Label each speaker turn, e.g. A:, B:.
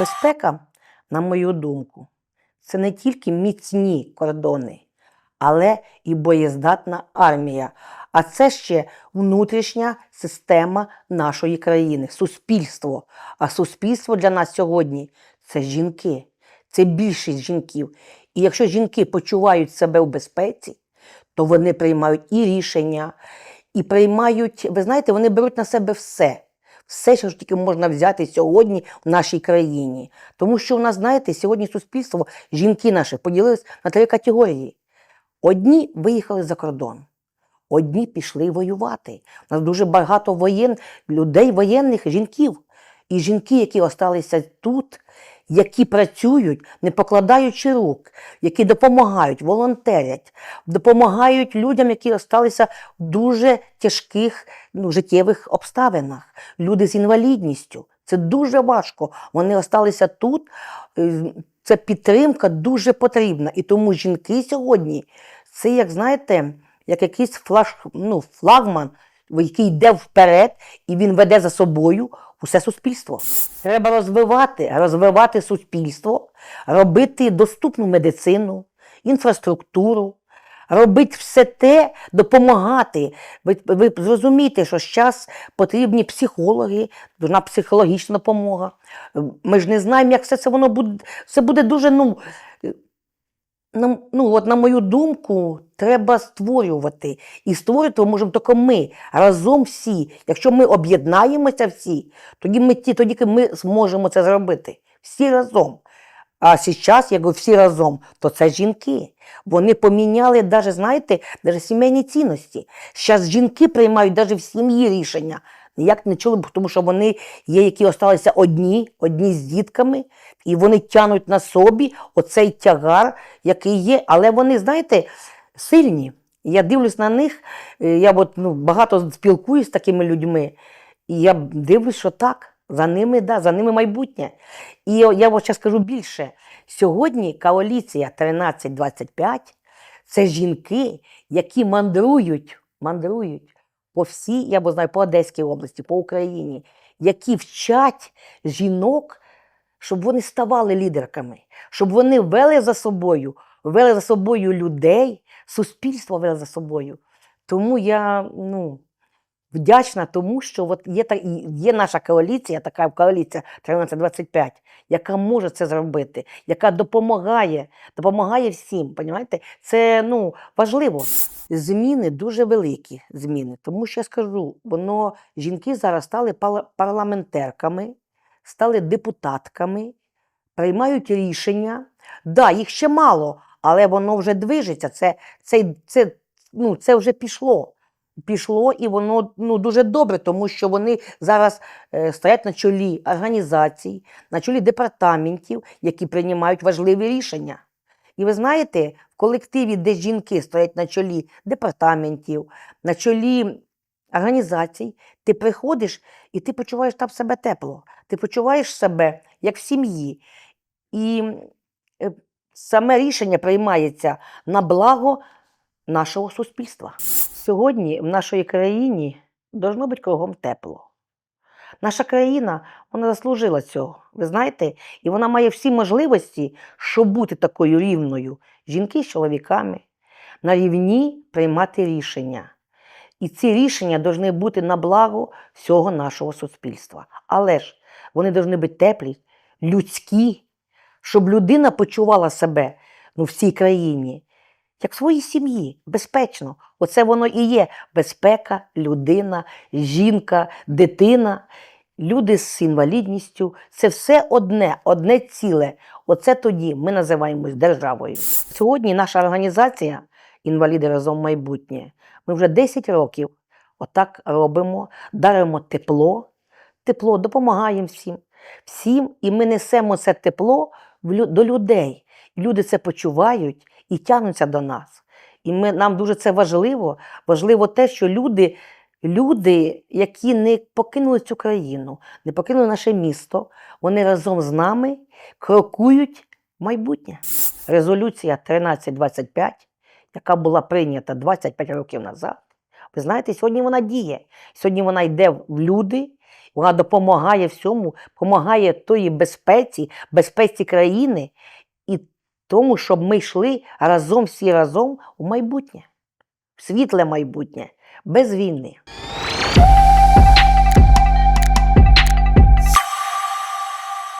A: Безпека, на мою думку, це не тільки міцні кордони, але і боєздатна армія. А це ще внутрішня система нашої країни, суспільство. А суспільство для нас сьогодні це жінки, це більшість жінків. І якщо жінки почувають себе в безпеці, то вони приймають і рішення, і приймають, ви знаєте, вони беруть на себе все. Все, що ж тільки можна взяти сьогодні в нашій країні. Тому що у нас, знаєте, сьогодні суспільство, жінки наші поділились на три категорії. Одні виїхали за кордон, одні пішли воювати. У нас дуже багато воєн, людей, воєнних жінків. І жінки, які залишилися тут, які працюють, не покладаючи рук, які допомагають, волонтерять, допомагають людям, які залишилися в дуже тяжких ну, життєвих обставинах, люди з інвалідністю. Це дуже важко. Вони залишилися тут. Е, Це підтримка дуже потрібна. І тому жінки сьогодні це, як знаєте, як якийсь флаж, ну, флагман, який йде вперед, і він веде за собою усе суспільство. Треба розвивати, розвивати суспільство, робити доступну медицину, інфраструктуру, робити все те, допомагати. Ви, ви зрозумієте, що зараз потрібні психологи, нужна психологічна допомога. Ми ж не знаємо, як все це воно буде. Все буде дуже, ну, на, ну, от на мою думку, треба створювати. І створювати можемо тільки ми разом всі. Якщо ми об'єднаємося всі, тоді ми ті, тоді ми зможемо це зробити. Всі разом. А зараз, як всі разом, то це жінки. Вони поміняли, навіть, знаєте, навіть сімейні цінності. Зараз жінки приймають навіть в сім'ї рішення. Ніяк не чули, тому що вони є, які залишилися одні, одні з дітками, і вони тянуть на собі оцей тягар, який є. Але вони, знаєте, сильні. Я дивлюсь на них, е, я от, ну, багато спілкуюсь з такими людьми, і я дивлюсь, що так. За ними, да, за ними майбутнє. І я от зараз скажу більше. Сьогодні коаліція 1325 це жінки, які мандрують, мандрують по всій, я бо знаю, по Одеській області, по Україні, які вчать жінок, щоб вони ставали лідерками, щоб вони вели за собою, вели за собою людей, суспільство вели за собою. Тому я, ну вдячна тому, що от є, та- є наша коаліція, така коаліція 1325, яка може це зробити, яка допомагає, допомагає всім. Понімаєте? Це ну, важливо. Зміни дуже великі зміни. Тому що я скажу, воно жінки зараз стали парламентерками, стали депутатками, приймають рішення. Да, їх ще мало, але воно вже движеться. Це, це, це, ну, це вже пішло пішло, і воно ну, дуже добре, тому що вони зараз е, стоять на чолі організацій, на чолі департаментів, які приймають важливі рішення. І ви знаєте, в колективі, де жінки стоять на чолі департаментів, на чолі організацій, ти приходиш і ти почуваєш там себе тепло, ти почуваєш себе як в сім'ї. І е, саме рішення приймається на благо нашого суспільства. Сьогодні в нашій країні должно бути кругом тепло. Наша країна вона заслужила цього. Ви знаєте, і вона має всі можливості, щоб бути такою рівною. Жінки з чоловіками на рівні приймати рішення. І ці рішення повинні бути на благо всього нашого суспільства. Але ж вони повинні бути теплі, людські, щоб людина почувала себе ну, в цій країні як в своїй сім'ї, безпечно. Оце воно і є безпека, людина, жінка, дитина, люди з інвалідністю. Це все одне, одне ціле. Оце тоді ми називаємось державою. Сьогодні наша організація Інваліди разом майбутнє. Ми вже 10 років отак робимо, даримо тепло, тепло, допомагаємо всім. Всім, і ми несемо це тепло до людей. Люди це почувають і тягнуться до нас. І ми, нам дуже це важливо. Важливо те, що люди, люди, які не покинули цю країну, не покинули наше місто, вони разом з нами крокують в майбутнє. Резолюція 1325, яка була прийнята 25 років назад, Ви знаєте, сьогодні вона діє. Сьогодні вона йде в люди, вона допомагає всьому, допомагає тої безпеці, безпеці країни і тому, щоб ми йшли разом, всі разом у майбутнє, в світле майбутнє, без війни.